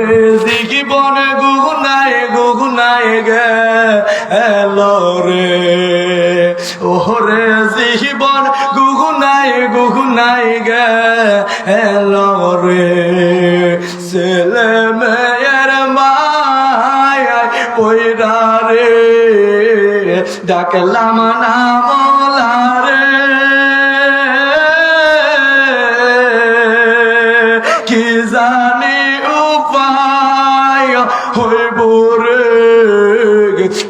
ওরে জীবন গুগুনায় গুগুনায় গে এলো রে। ওরে জীবন গুগুনায় গুগুনায় গে এলো রে। ছেলে মেয়ের মায় পয়রা রে। ডাকলাম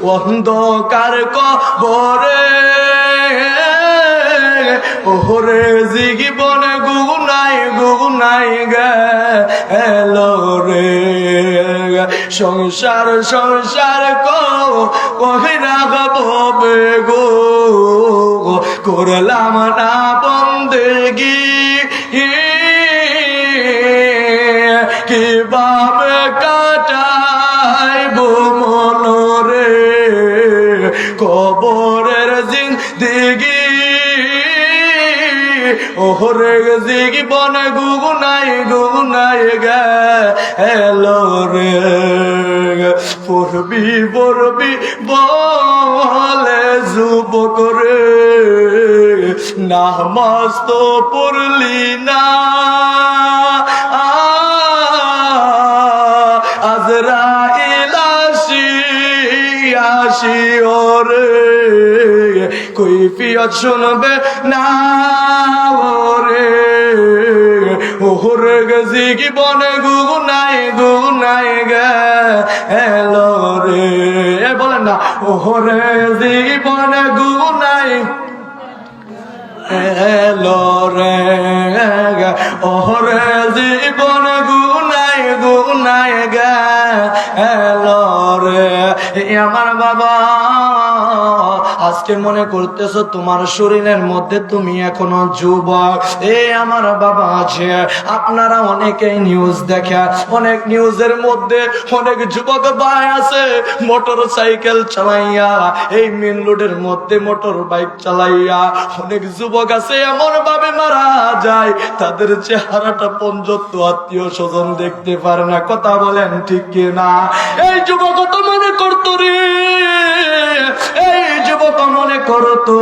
অন্ধকার কবরে। ওরে জীবন গুনাই গুনাই গে এলো রে। সংসার সংসার কহিনা গবে গো। করলাম না বন্দেগি। ওহরে জীবন গুগুনাই গুগুনাই গে, এলো রে পড়বি পড়বি, বলে যুবক রে। নামাজ তো পড়লি না। আজরাইল আসি আসি ওরে কৈফিয়ত শুনবে না। ওরে গজি কি বনে? গুগুনাই গুগুনাই গে এলো রে। এ, বলেন না। ওরে জীবনে গুগুনাই এলো রে গুনাই গুনাই গে এলো রে। আমার বাবা আজকে মনে করতেছো তোমার শরীরের মধ্যে তুমি এখনও যুবক। এ আমার বাবা আছে আপনারা অনেকেই নিউজ দেখে, অনেক নিউজের মধ্যে অনেক যুবক ভাই আছে মোটর সাইকেল চালাইয়া, এই মেন রোডের মধ্যে মোটর বাইক চালাইয়া, অনেক যুবক আছে, এমন ভাবে মারা যায়, তাদের চেহারাটা পঞ্জত্ব আত্মীয় স্বজন দেখতে পারে না, কথা বলেন ঠিক না এই যুবক তো মনে করতো রে, এই যুবক মনে করতো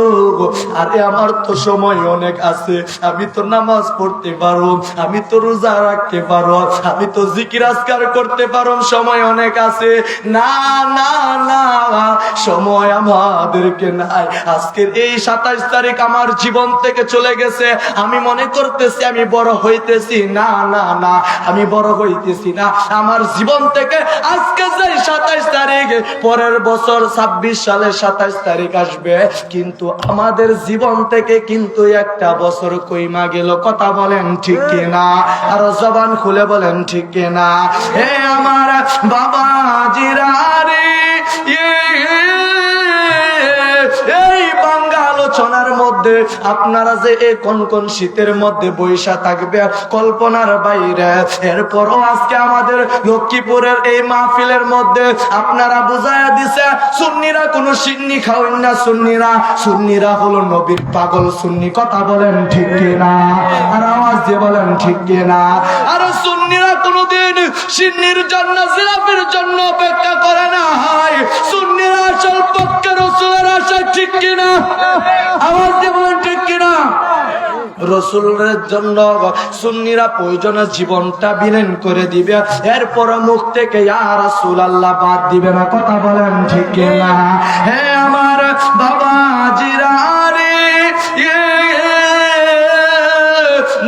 আরে আমার তো সময় অনেক আছে। আমি তো নামাজ পড়তে পারো। আমি তো রোজা রাখতে পারো। আমি তো জিকির আজকার করতে পারো। সময় অনেক আছে। না না না, সময় আমাদেরকে নাই। আজকের এই সাতাইশ তারিখ আমার জীবন থেকে চলে গেছে। আমি মনে করতেছি আমি বড় হইতেছি। না না না, আমি বড় হইতেছি না। আমার জীবন থেকে আজকে যে সাতাইশ তারিখ, পরের বছর ছাব্বিশ সালে সাতাইশ তারিখ আসবে, কিন্তু আমাদের জীবন থেকে কিন্তু একটা বছর কইমা গেল। কথা বলেন ঠিক কিনা? আর জবান খুলে বলেন ঠিক কিনা? হে আমার বাবা জিরারে মধ্যে আপনারা যে এই কোন শীতের মধ্যে বৈশা থাকবে কল্পনার বাইরে। এরপরও আজকে আমাদের লক্ষ্মীপুরের এই মাহফিলের মধ্যে আপনারা বুঝাইয়া দিছে, সুন্নিরা কোনো সিন্নি খাওয়েন না সুন্নিরা। সুন্নিরা হলো নবীর পাগল সুন্নি, কথা বলেন ঠিক কিনা? আর আওয়াজ দিয়ে বলেন ঠিক কিনা? আর সুন্নিরা কোনোদিন সিন্নির জন্য জিলাপির জন্য কিনা দিয়ে বলেন ঠিক কিনা রসুলের জন্য সুন্নিরা প্রয়োজনে জীবনটা বিলীন করে দিবে। এরপর মুখ থেকে আল্লাহ বাদ দিবে না। কথা বলেন ঠিক কিনা? হে আমার বাবা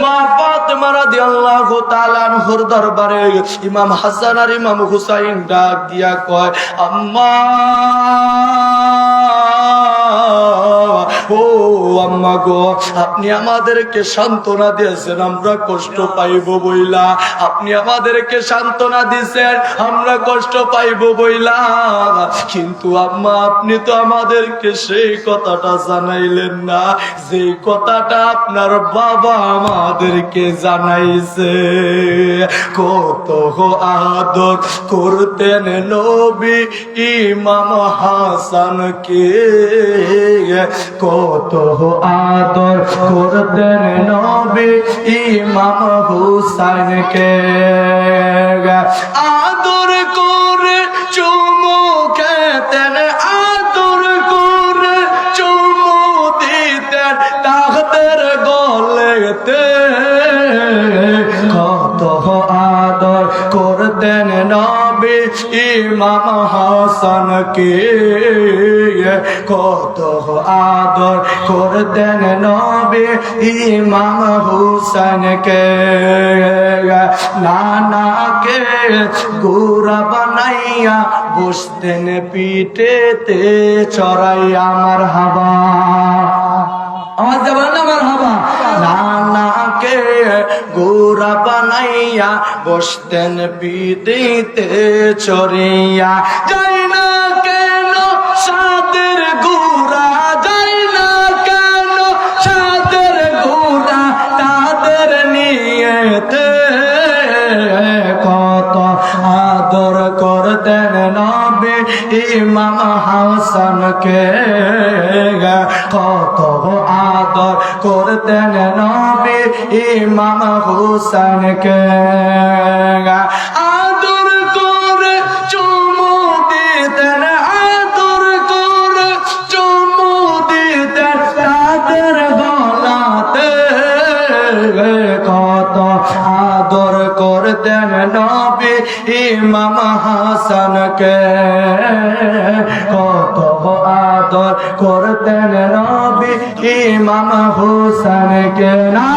মা তাআলা আনহুর দরবারে ইমাম হাসান আর ইমাম হুসাইন ডাক দিয়া কয়, আম্মা আম্মা গো, আপনি আমাদেরকে সান্ত্বনা দিয়েছেন, আমরা কষ্ট পাইব বইলা। আপনি আমাদেরকে সান্ত্বনা দিয়েছেন, আমরা কষ্ট পাইব বইলা। কিন্তু আম্মা, আপনি তো আমাদেরকে সেই কথাটা জানাইলেন না যে কথাটা আপনার বাবা আমাদেরকে জানাইছে। কত আদর করতেন নবী ইমাম হাসানকে, কত আদর করতেন নবী ইমাম হুসাইনকে। আদর কর করতেন নবী ইমাম হাসানকে কত আদর করতেন নবী ইমাম হুসেনকে নানাকে গুড়া বানাইয়া বসতেন পিঠেতে চড়াই আমার হাবা। আমার যাবার না আমার হাবা। নানাকে গোরা বানাইয়া বসতেন বিদিতে চড়িয়া। যাই না ইমাম হাসানকে কত আদর করতেন নবী ইমাম হুসানকে ইমাম হাসানকে কত আদর করতেন নবী ইমাম হুসানকে। না